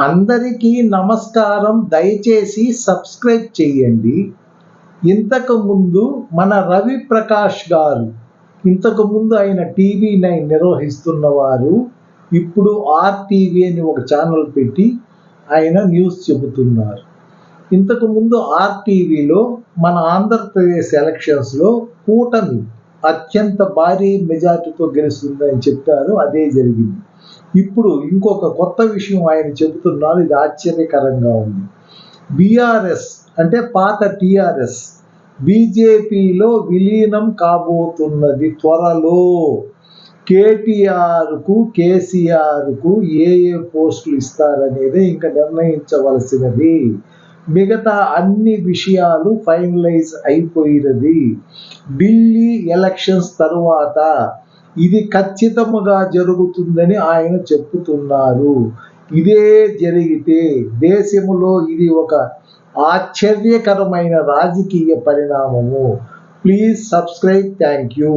అందరికీ నమస్కారం. దయచేసి సబ్స్క్రైబ్ చేయండి. ఇంతకు ముందు మన రవి ప్రకాష్ గారు ఇంతకు ముందు ఆయన టీవీ నైన్ నిర్వహిస్తున్నవారు ఇప్పుడు ఆర్టీవీ అని ఒక ఛానల్ పెట్టి ఆయన న్యూస్ చెబుతున్నారు. ఇంతకు ముందు ఆర్టీవీలో మన ఆంధ్రప్రదేశ్ ఎలక్షన్స్లో కూటమి అత్యంత భారీ మెజార్టీతో గెలుస్తుందని చెప్పారు. అదే జరిగింది. ఇప్పుడు ఇంకొక కొత్త విషయం ఆయన చెబుతున్నారు ఇది ఆశ్చర్యకరంగా ఉంది. బీఆర్ఎస్ అంటే పాత టీఆర్ఎస్ బీజేపీలో విలీనం కాబోతున్నది త్వరలో. కేటీఆర్కు కేసీఆర్కు ఏ ఏ పోస్టులు ఇస్తారనేది ఇంకా నిర్ణయించవలసినది. మిగతా అన్ని విషయాలు ఫైనలైజ్ అయిపోయినది. ఢిల్లీ ఎలక్షన్స్ తరువాత ఇది ఖచ్చితముగా జరుగుతుందని ఆయన చెప్పుతున్నారు. ఇదే జరిగితే దేశములో ఇది ఒక ఆశ్చర్యకరమైన రాజకీయ పరిణామము. Please subscribe thank you